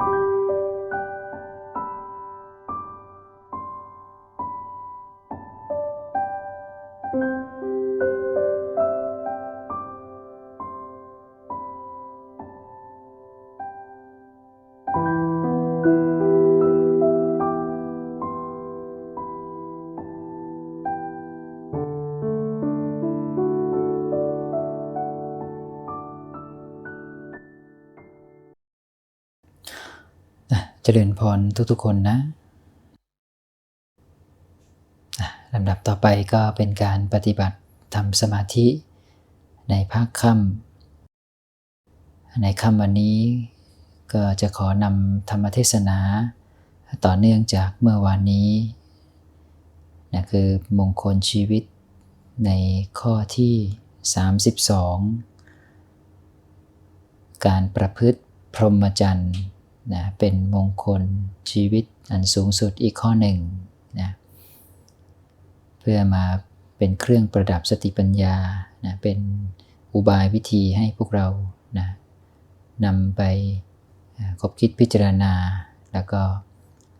อ่ ริญพรทุกๆคนนะอะลำดับต่อไปก็เป็นการปฏิบัติทำสมาธิในภาคค่ำในค่ำวันนี้ก็จะขอนำธรรมเทศนา ต่อเนื่องจากเมื่อวานนี้นะคือมงคลชีวิตในข้อที่ 32 การประพฤติพรหมจรรย์ นะเป็นมงคลชีวิตอันสูงสุดอีกข้อหนึ่งนะเพื่อมาเป็นเครื่องประดับสติปัญญานะเป็นอุบายวิธีให้พวกเรานะนำไปคบคิดพิจารณา แล้วก็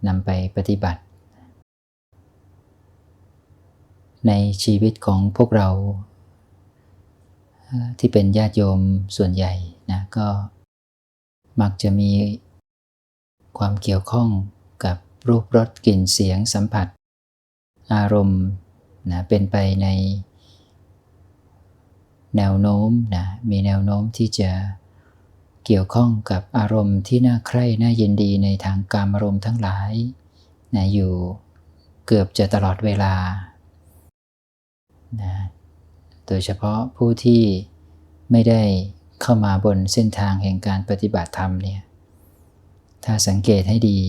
นำไปปฏิบัติ ในชีวิตของพวกเราที่เป็นญาติโยมส่วนใหญ่นะก็มักจะมี ความเกี่ยวข้องกับรูปรสกลิ่นเสียงสัมผัส อารมณ์นะเป็นไปใน แนวโน้มนะมีแนวโน้มที่จะเกี่ยวข้องกับอารมณ์ที่น่าใคร่น่ายินดีในทางการอารมณ์ทั้งหลายนะอยู่เกือบจะตลอดเวลานะโดยเฉพาะผู้ที่ไม่ได้เข้ามาบนเส้นทางแห่งการปฏิบัติธรรมเนี่ย ถ้าสังเกตให้ดี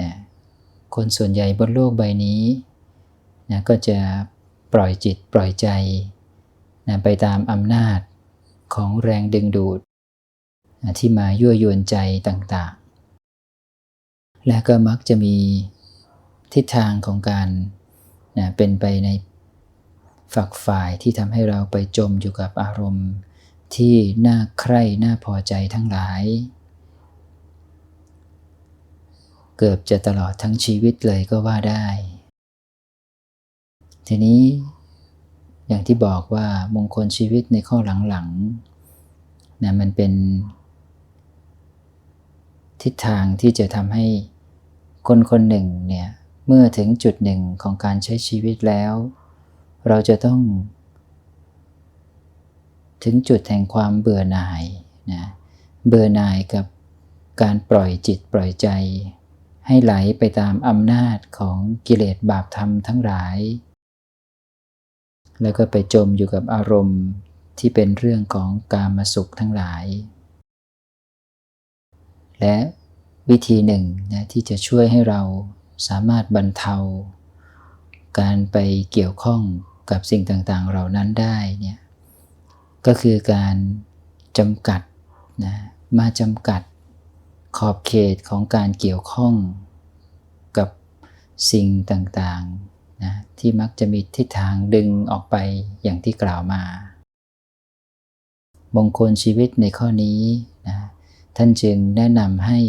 นะคนส่วนใหญ่บนโลกใบนี้นะก็จะปล่อยจิตปล่อยใจนะไปตามอำนาจของแรงดึงดูดนะที่มายั่วยวนใจต่างๆ และก็มักจะมีทิศทางของการนะเป็นไปในฝักฝ่ายที่ทำให้เราไปจมอยู่กับอารมณ์ที่น่าใคร่น่าพอใจทั้งหลาย เกือบจะตลอดทั้งชีวิตเลยก็ว่าได้ ทีนี้อย่างที่บอกว่ามงคลชีวิตในข้อหลังๆนะมันเป็นทิศทางที่จะทำให้คนคนหนึ่งเนี่ยเมื่อถึงจุดหนึ่งของการใช้ชีวิตแล้ว เราจะต้อง ถึงจุดแห่งความเบื่อหน่ายนะเบื่อหน่ายกับการปล่อยจิตปล่อยใจ ให้ไหลไปตามอำนาจของกิเลสบาปธรรมทั้งหลาย แล้วก็ไปจมอยู่กับอารมณ์ที่เป็นเรื่องของกามสุขทั้งหลาย และวิธีหนึ่งนะที่จะช่วยให้เราสามารถบรรเทา การไปเกี่ยวข้องกับสิ่งต่างๆ เหล่านั้นได้เนี่ยก็คือการจำกัดนะมาจำกัด ขอบเขตของการเกี่ยวข้องกับสิ่งต่างๆนะที่มักจะมีทิศทางดึงออกไปอย่างที่กล่าวมามงคลชีวิตในข้อนี้นะท่านจึงแนะนำให้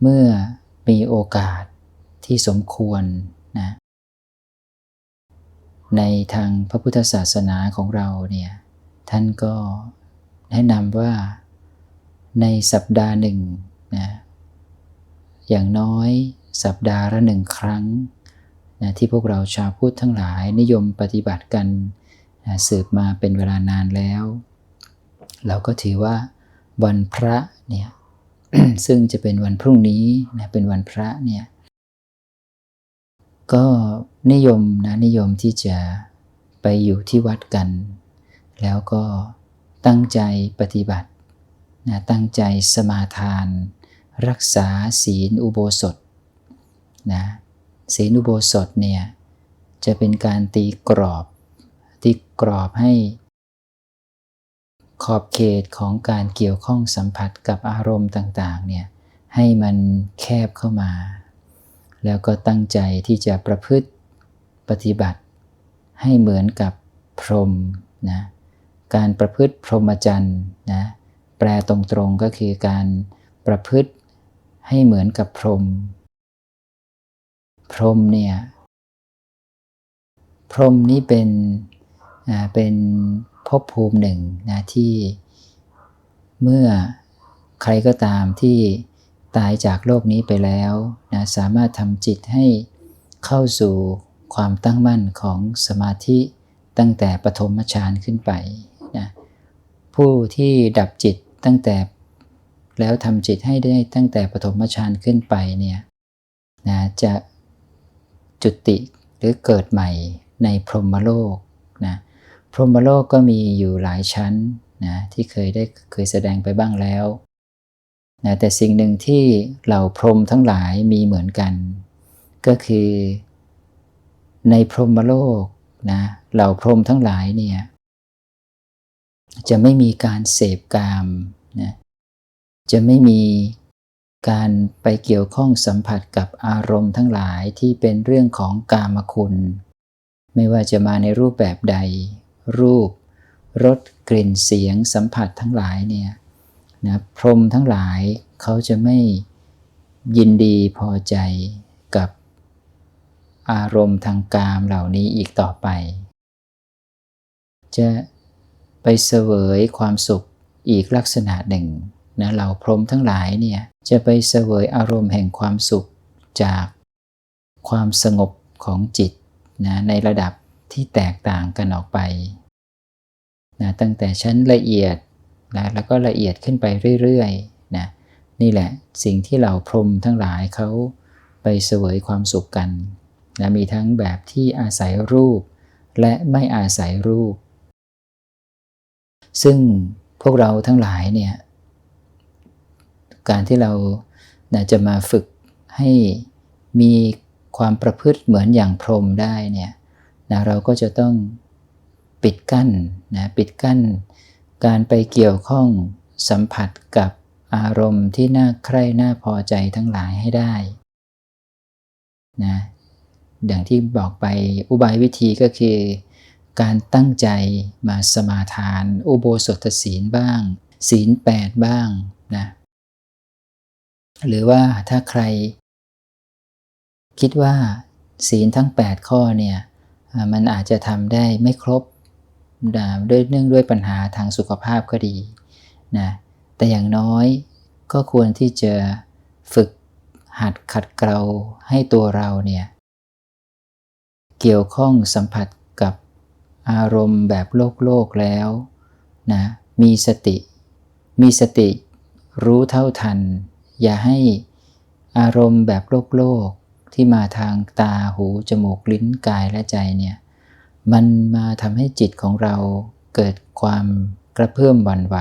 เมื่อมีโอกาสที่สมควรนะในทางพระพุทธศาสนาของเราเนี่ยท่านก็แนะนำว่าในสัปดาห์หนึ่ง อย่างน้อยสัปดาห์ละหนึ่งครั้งนะที่พวกเราชาวพุทธทั้งหลายนิยมปฏิบัติกันนะสืบมาเป็นเวลานานแล้ว เราก็ถือว่าวันพระเนี่ยซึ่งจะเป็นวันพรุ่งนี้นะเป็นวันพระเนี่ยก็นิยมนะนิยมที่จะไปอยู่ที่วัดกัน แล้วก็ตั้งใจปฏิบัตินะตั้งใจสมาทาน รักษาศีลอุโบสถนะศีลอุโบสถเนี่ยจะเป็นการตีกรอบตีกรอบให้ขอบเขตของการเกี่ยวข้องสัมผัสกับอารมณ์ต่างๆเนี่ยให้มันแคบเข้ามา แล้วก็ตั้งใจที่จะประพฤติปฏิบัติ ให้เหมือนกับพรหมนะการประพฤติพรหมจรรย์นะแปลตรงๆก็คือการประพฤติ ให้เหมือนกับพรหมพรหมเนี่ย พรหมนี้เป็นเป็นภพภูมิหนึ่งนะที่เมื่อใครก็ตามที่ตายจากโลกนี้ไปแล้วนะสามารถทำจิตให้เข้าสู่ความตั้งมั่นของสมาธิตั้งแต่ปฐมฌานขึ้นไปนะผู้ที่ดับจิตตั้งแต่ แล้วทำจิตให้ได้ตั้งแต่ปฐมฌานขึ้นไปเนี่ยนะจะจุติหรือเกิดใหม่ในพรหมโลกนะพรหมโลกก็มีอยู่หลายชั้นนะที่เคยได้เคยแสดงไปบ้างแล้วนะแต่สิ่งหนึ่งที่เหล่าพรหมทั้งหลายมีเหมือนกัน ก็คือในพรหมโลกนะเหล่าพรหมทั้งหลายเนี่ยจะไม่มีการเสพกามนะ จะไม่มีการไปเกี่ยวข้องสัมผัสกับอารมณ์ทั้งหลายที่เป็นเรื่องของกามคุณ ไม่ว่าจะมาในรูปแบบใด รูปรสกลิ่นเสียงสัมผัสทั้งหลายเนี่ยนะพรมทั้งหลายเขาจะไม่ยินดีพอใจกับอารมณ์ทางกามเหล่านี้อีกต่อไป จะไปเสวยความสุขอีกลักษณะหนึ่ง นะเหล่าพรหมทั้งหลายเนี่ยจะไปเสวยอารมณ์แห่งความสุขจากความสงบของจิตนะในระดับที่แตกต่างกันออกไปนะตั้งแต่ชั้นละเอียดนะแล้วก็ละเอียดขึ้นไปเรื่อยๆนะนี่แหละสิ่งที่เหล่าพรหมทั้งหลายเขาไปเสวยความสุขกันนะมีทั้งแบบที่อาศัยรูป และไม่อาศัยรูป ซึ่งพวกเราทั้งหลายเนี่ย การที่เรานะจะมาฝึกให้มีความประพฤติเหมือนอย่างพรหมได้เนี่ยนะเราก็จะต้องปิดกั้นนะปิดกั้น การไปเกี่ยวข้องสัมผัสกับอารมณ์ที่น่าใคร่น่าพอใจทั้งหลายให้ได้นะอย่างที่บอกไปอุบายวิธีก็คือ การตั้งใจมาสมาทาน อุโบสถศีลบ้าง ศีลแปดบ้างนะ หรือว่าถ้าใคร คิดว่าศีลทั้ง 8 ข้อเนี่ยมันอาจจะทำได้ไม่ครบด้วยเนื่องด้วยปัญหาทางสุขภาพก็ดีนะแต่อย่างน้อยก็ควรที่จะฝึกหัดขัดเกลาให้ตัวเราเนี่ยเกี่ยวข้องสัมผัสกับอารมณ์แบบโลกโลกแล้วนะมีสติ มีสติรู้เท่าทัน อย่าให้อารมณ์แบบโลกโลกที่มาทางตาหู จมูกลิ้นกายและใจเนี่ยมันมาทำให้จิตของเราเกิดความกระเพื่อมหวั่นไหว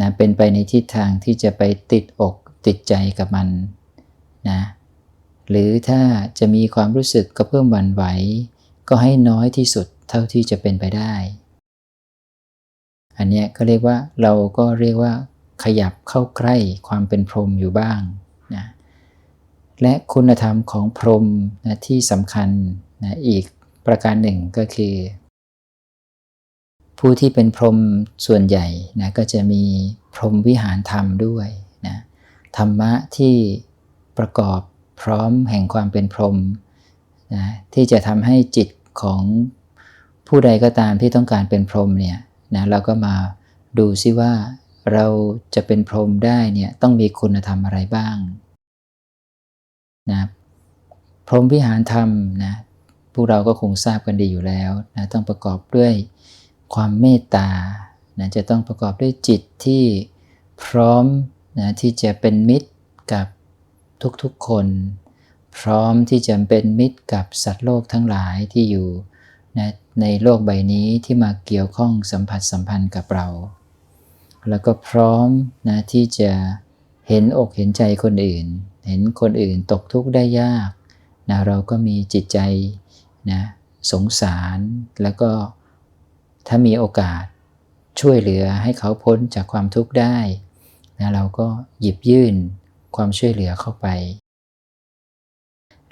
นะเป็นไปในทิศทางที่จะไปติดอกติดใจกับมันนะหรือถ้าจะมีความรู้สึกกระเพื่อมหวั่นไหว ก็ให้น้อยที่สุดเท่าที่จะเป็นไปได้ อันนี้ก็เรียกว่าเราก็เรียกว่า ขยับเข้าใกล้ความเป็นพรหมอยู่บ้างนะและคุณธรรมของพรหมนะที่สำคัญนะอีกประการหนึ่งก็คือ ผู้ที่เป็นพรหมส่วนใหญ่นะก็จะมีพรหมวิหารธรรมด้วยนะธรรมะที่ประกอบพร้อมแห่งความเป็นพรหมนะที่จะทำให้จิตของผู้ใดก็ตามที่ต้องการเป็นพรหมเนี่ยนะเราก็มาดูซิว่า เราจะเป็นพรหมได้เนี่ยต้องมีคุณธรรมอะไรบ้างนะพรหมวิหารธรรมนะพวกเราก็คงทราบกันดีอยู่แล้วนะต้องประกอบด้วยความเมตตานะจะต้องประกอบด้วยจิตที่พร้อมนะที่จะเป็นมิตรกับทุกๆคน พร้อมที่จะเป็นมิตรกับสัตว์โลกทั้งหลายที่อยู่นะในโลกใบนี้ที่มาเกี่ยวข้องสัมผัสสัมพันธ์กับเรา แล้วก็พร้อมนะที่จะเห็นอกเห็นใจคนอื่น เห็นคนอื่นตกทุกข์ได้ยากนะเราก็มีจิตใจนะสงสารแล้วก็ถ้ามีโอกาสช่วยเหลือให้เขาพ้นจากความทุกข์ได้นะเราก็หยิบยื่นความช่วยเหลือเข้าไป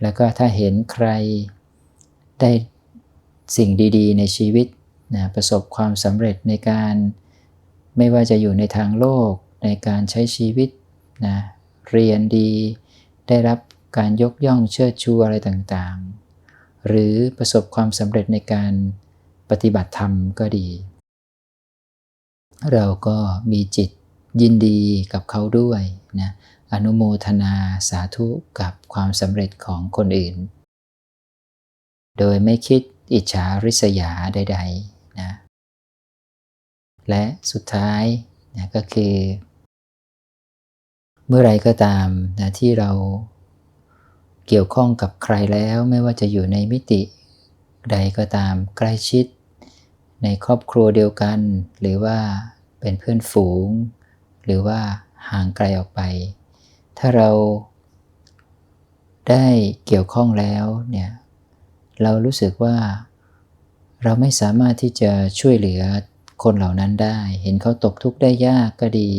แล้วก็ถ้าเห็นใครได้สิ่งดี ๆ ในชีวิตนะประสบความสำเร็จในการ ไม่ว่าจะอยู่ในทางโลกในการใช้ชีวิตนะเรียนดี ได้รับการยกย่องเชิดชูอะไรต่างๆ หรือประสบความสำเร็จในการปฏิบัติธรรมก็ดี เราก็มีจิตยินดีกับเขาด้วยนะอนุโมทนาสาธุกับความสำเร็จของคนอื่น โดยไม่คิดอิจฉาริษยาใดๆนะ และสุดท้ายนะก็คือ เมื่อไรก็ตามนะที่เราเกี่ยวข้องกับใครแล้วไม่ว่าจะอยู่ในมิติใดก็ตามใกล้ชิด ในครอบครัวเดียวกัน หรือว่าเป็นเพื่อนฝูง หรือว่าห่างไกลออกไป ถ้าเราได้เกี่ยวข้องแล้วเนี่ยเรารู้สึกว่าเราไม่สามารถที่จะช่วยเหลือ คนเหล่านั้นได้ เห็นเขาตกทุกข์ได้ยากก็ดี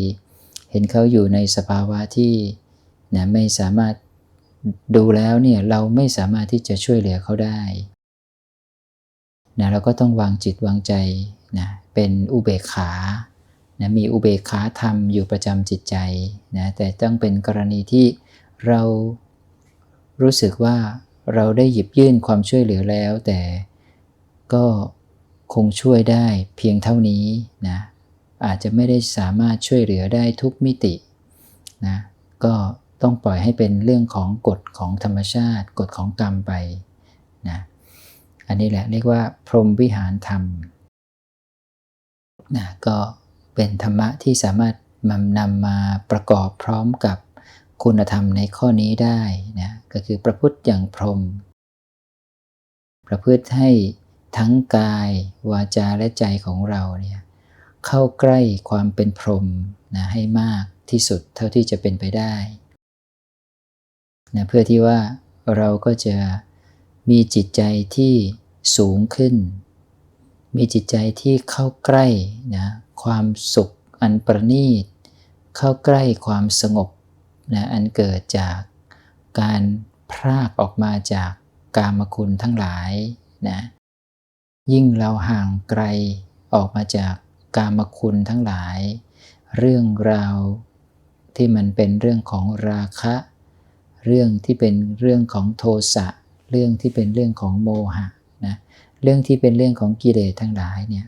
เห็นเขาอยู่ในสภาวะที่นะไม่สามารถดูแล้วเนี่ยเราไม่สามารถที่จะช่วยเหลือเขาได้นะเราก็ต้องวางจิตวางใจนะเป็นอุเบกขานะมีอุเบกขาธรรมอยู่ประจำจิตใจนะแต่ต้องเป็นกรณีที่เรารู้สึกว่าเราได้หยิบยื่นความช่วยเหลือแล้ว แต่ก็ คงช่วยได้เพียงเท่านี้นะอาจจะไม่ได้สามารถช่วยเหลือได้ทุกมิตินะก็ต้องปล่อยให้เป็นเรื่องของกฎของธรรมชาติ กฎของกรรมไปนะอันนี้แหละเรียกว่า พรหมวิหารธรรมนะก็เป็นธรรมะที่สามารถมานำมาประกอบพร้อมกับคุณธรรมในข้อนี้ได้นะก็คือประพฤติอย่างพรหมประพฤติให้ ทั้งกาย วาจาและใจของเราเนี่ยเข้าใกล้ความเป็นพรหมนะให้มากที่สุดเท่าที่จะเป็นไปได้นะเพื่อที่ว่าเราก็จะมีจิตใจที่สูงขึ้น มีจิตใจที่เข้าใกล้นะความสุขอันประณีต เข้าใกล้ความสงบนะอันเกิดจากการพรากออกมาจากกามคุณทั้งหลายนะ ยิ่งเราห่างไกลออกมาจากกามคุณทั้งหลาย เรื่องราวที่มันเป็นเรื่องของราคะ เรื่องที่เป็นเรื่องของโทสะ เรื่องที่เป็นเรื่องของโมหะนะเรื่องที่เป็นเรื่องของกิเลสทั้งหลายเนี่ย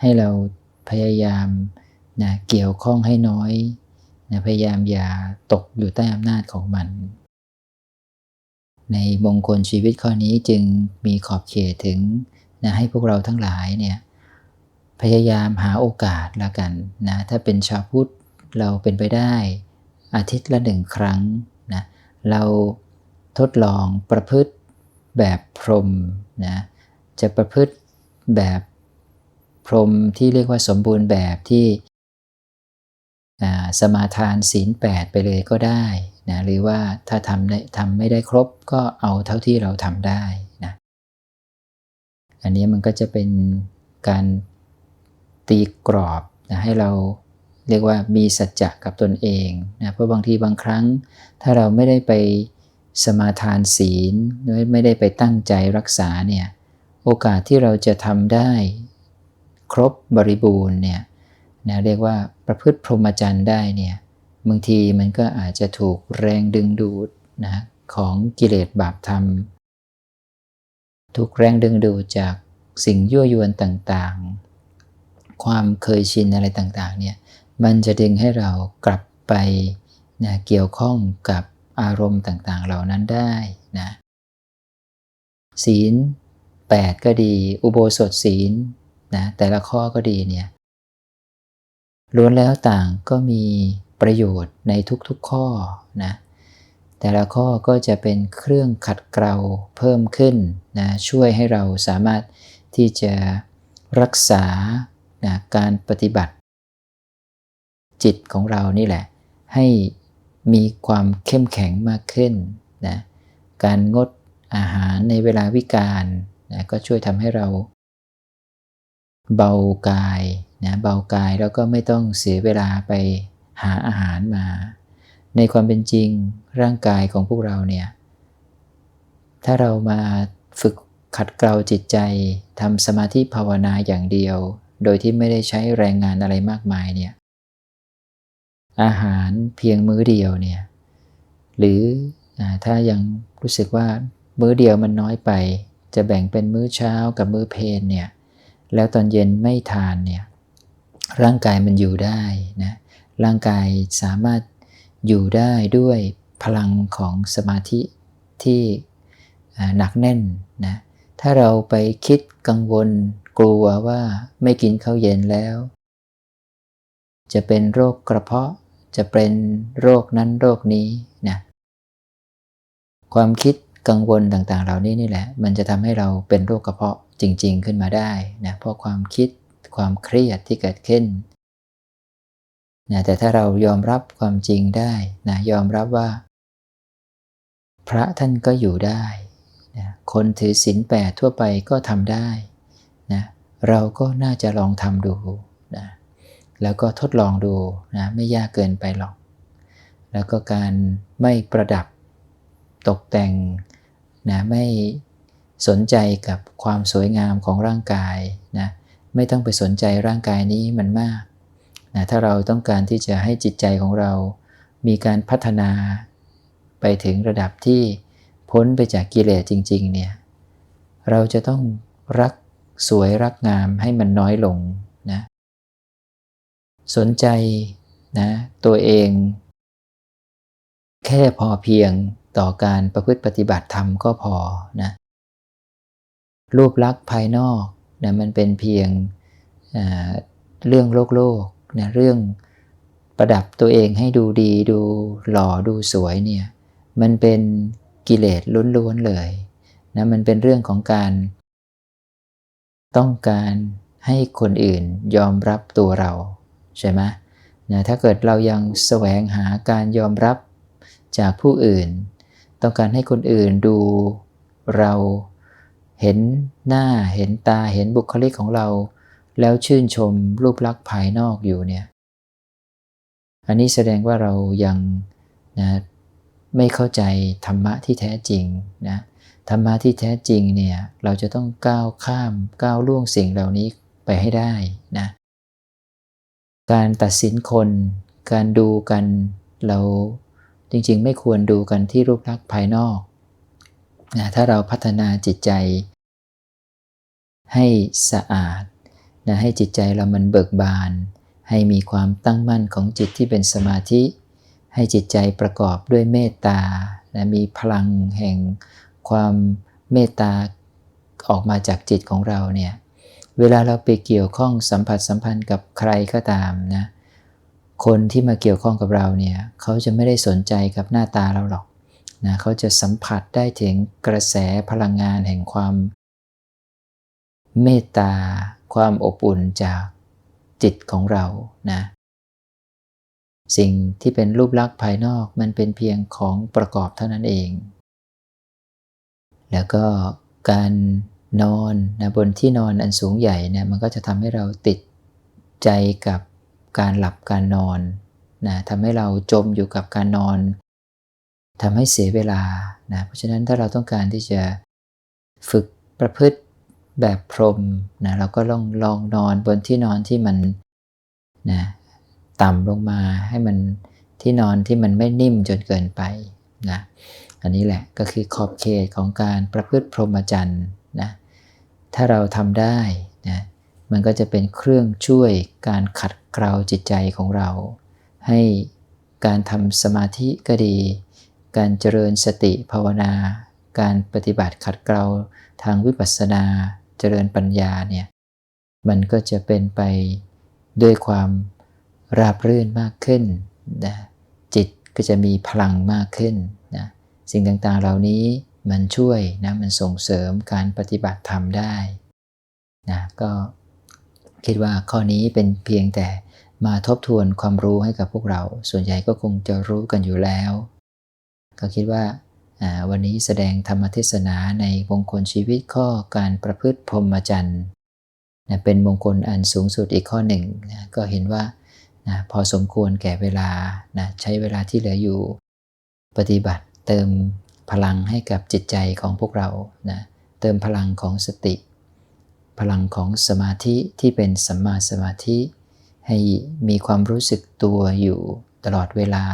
ให้เราพยายามนะเกี่ยวข้องให้น้อยนะพยายามอย่าตกอยู่ใต้อำนาจของมัน ในมงคลชีวิตข้อนี้จึงมีขอบเขตถึง นะให้พวกเราทั้งหลายเนี่ยพยายามหาโอกาสละกันนะถ้าเป็นชาวพุทธเราเป็นไปได้อาทิตย์ละหนึ่งครั้งนะเราทดลองประพฤติแบบพรหมนะจะประพฤติแบบพรหมที่เรียกว่าสมบูรณ์แบบที่สมาทานศีลแปดไปเลยก็ได้นะหรือว่าถ้าทำได้ทำไม่ได้ครบก็เอาเท่าที่เราทำได้นะ อันนี้มันก็จะเป็นการตีกรอบนะให้เราเรียกว่ามีสัจจะกับตนเองนะเพราะบางทีบางครั้ง ถ้าเราไม่ได้ไปสมาทานศีลไม่ได้ไปตั้งใจรักษาเนี่ยโอกาสที่เราจะทำได้ครบบริบูรณ์เนี่ยนะเรียกว่าประพฤติพรหมจรรย์ได้เนี่ยบางทีมันก็อาจจะถูกแรงดึงดูดนะของกิเลสบาปธรรม ถูกแรงดึงดูดจากสิ่งยั่วยวนต่างๆ ความเคยชินอะไรต่างๆเนี่ยมันจะดึงให้เรากลับไปนะเกี่ยวข้องกับอารมณ์ต่างๆ เหล่านั้นได้นะศีล 8 ก็ดี อุโบสถศีลนะแต่ละข้อก็ดีเนี่ยล้วนแล้วต่างก็มีประโยชน์ในทุกๆข้อนะ แต่ละข้อก็จะเป็นเครื่องขัดเกลาเพิ่มขึ้นนะช่วยให้เราสามารถที่จะรักษานะการปฏิบัติ จิตของเรานี่แหละ ให้มีความเข้มแข็งมากขึ้นนะการงดอาหารในเวลาวิกาลนะก็ช่วยทำให้เรา เบากายนะเบากายแล้วก็ไม่ต้องเสียเวลาไปหาอาหารมา ในความเป็นจริงร่างกายของพวกเราเนี่ย ถ้าเรามาฝึกขัดเกลาจิตใจทำสมาธิภาวนาอย่างเดียว โดยที่ไม่ได้ใช้แรงงานอะไรมากมายเนี่ย อาหารเพียงมื้อเดียวเนี่ย หรืออถ้ายังรู้สึกว่ามื้อเดียวมันน้อยไป จะแบ่งเป็นมื้อเช้ากับมื้อเพลนเนี่ย แล้วตอนเย็นไม่ทานเนี่ย ร่างกายมันอยู่ได้นะ ร่างกายสามารถ อยู่ได้ด้วยพลังของสมาธิที่หนักแน่นนะถ้าเราไปคิดกังวลกลัวว่าไม่กินข้าวเย็นแล้ว จะเป็นโรคกระเพาะจะเป็นโรคนั้นโรคนี้นะความคิดกังวลต่างๆ เหล่านี้นี่แหละ มันจะทำให้เราเป็นโรคกระเพาะจริง ๆ ขึ้นมาได้นะเพราะความคิดความเครียดที่เกิดขึ้น นะแต่ถ้าเรายอมรับความจริงได้นะยอมรับว่า พระท่านก็อยู่ได้นะคนถือศีลแปดทั่วไปก็ทำได้นะเราก็น่าจะลองทำดูนะแล้วก็ทดลองดูนะไม่ยากเกินไปหรอก แล้วก็การไม่ประดับตกแต่งนะไม่สนใจกับความสวยงามของร่างกายนะไม่ต้องไปสนใจร่างกายนี้มันมาก นะถ้าเราต้องการที่จะให้จิตใจของเรา มีการพัฒนาไปถึงระดับที่พ้นไปจากกิเลสจริง ๆ เนี่ย เราจะต้องรักสวยรักงามให้มันน้อยลงนะ สนใจนะตัวเอง แค่พอเพียงต่อการประพฤติปฏิบัติธรรมก็พอนะรูปลักษณ์ภายนอกนะมันเป็นเพียงเรื่องโลกโลก นะเรื่องประดับตัวเองให้ดูดีดูหล่อดูสวยเนี่ยมันเป็นกิเลสล้วนๆเลยนะมันเป็นเรื่องของการ ต้องการให้คนอื่นยอมรับตัวเราใช่ไหมนะถ้าเกิดเรายังแสวงหาการยอมรับจากผู้อื่น ต้องการให้คนอื่นดูเราเห็นหน้าเห็นตาเห็นบุคลิกของเรา แล้วชื่นชมรูปลักษณ์ภายนอกอยู่เนี่ย อันนี้แสดงว่าเรายังนะไม่เข้าใจธรรมะที่แท้จริงนะธรรมะที่แท้จริงเนี่ยเราจะต้องก้าวข้ามก้าวล่วงสิ่งเหล่านี้ไปให้ได้นะการตัดสินคน การดูกันเราจริงๆ ไม่ควรดูกันที่รูปลักษณ์ภายนอกนะถ้าเราพัฒนาจิตใจให้สะอาด นะให้จิตใจเรามันเบิกบาน ให้มีความตั้งมั่นของจิตที่เป็นสมาธิ ให้จิตใจประกอบด้วยเมตตานะมีพลังแห่งความเมตตาออกมาจากจิตของเราเนี่ยเวลาเราไปเกี่ยวข้องสัมผัสสัมพันธ์กับใครก็ตามนะคนที่มาเกี่ยวข้องกับเราเนี่ยเขาจะไม่ได้สนใจกับหน้าตาเราหรอกนะเขาจะสัมผัสได้ถึงกระแสพลังงานแห่งความเมตตา ความอบอุ่นจากจิตของเรานะ สิ่งที่เป็นรูปลักษณ์ภายนอกมันเป็นเพียงของประกอบเท่านั้นเอง แล้วก็การนอนนะบนที่นอนอันสูงใหญ่เนี่ยมันก็จะทำให้เราติดใจกับการหลับการนอนนะทำให้เราจมอยู่กับการนอนทำให้เสียเวลานะเพราะฉะนั้นถ้าเราต้องการที่จะฝึกประพฤติ แบบพรมนะเราก็ลองลองนอนบนที่นอนที่มันนะต่ำลงมาให้มันที่นอนที่มันไม่นิ่มจนเกินไปนะอันนี้แหละก็คือขอบเขตของการประพฤติพรหมจรรย์นะถ้าเราทำได้นะมันก็จะเป็นเครื่องช่วยการขัดเกลาจิตใจของเรา ให้การทำสมาธิก็ดี การเจริญสติภาวนา การปฏิบัติขัดเกลาทางวิปัสสนา เจริญปัญญาเนี่ยมันก็จะเป็นไปด้วยความราบรื่นมากขึ้นนะจิตก็จะมีพลังมากขึ้นนะสิ่งต่างๆเหล่านี้มันช่วยนะมันส่งเสริมการปฏิบัติธรรมได้นะก็คิดว่าข้อนี้เป็นเพียงแต่มาทบทวนความรู้ให้กับพวกเรา ส่วนใหญ่ก็คงจะรู้กันอยู่แล้ว ก็คิดว่า วันนี้แสดงธรรมเทศนาในมงคลชีวิตข้อการประพฤติพรหมจรรย์เป็นมงคลอันสูงสุดอีกข้อหนึ่งก็เห็นว่าพอสมควรแก่เวลาใช้เวลาที่เหลืออยู่ ปฏิบัติเติมพลังให้กับจิตใจของพวกเรานะเติมพลังของสติ พลังของสมาธิที่เป็นสัมมาสมาธิ ให้มีความรู้สึกตัวอยู่ตลอดเวลา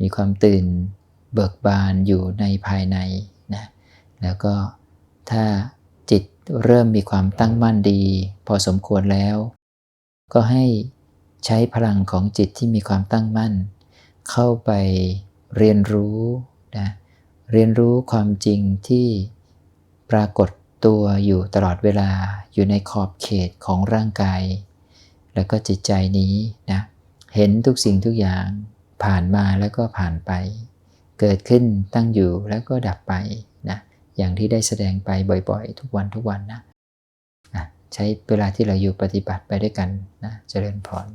มีความตื่น เบิกบานอยู่ในภายในนะแล้วก็ถ้าจิตเริ่มมีความตั้งมั่นดี พอสมควรแล้ว ก็ให้ใช้พลังของจิตที่มีความตั้งมั่น เข้าไปเรียนรู้นะเรียนรู้ความจริงที่ปรากฏตัวอยู่ตลอดเวลาอยู่ในขอบเขตของร่างกาย แล้วก็จิตใจนี้นะเห็นทุกสิ่งทุกอย่างผ่านมาแล้วก็ผ่านไป เกิดขึ้นตั้งอยู่แล้วก็ดับไปนะอย่างที่ได้แสดงไปบ่อยๆ ทุกวันทุกวันนะนะใช้เวลาที่เราอยู่ปฏิบัติไปด้วยกันนะเจริญพร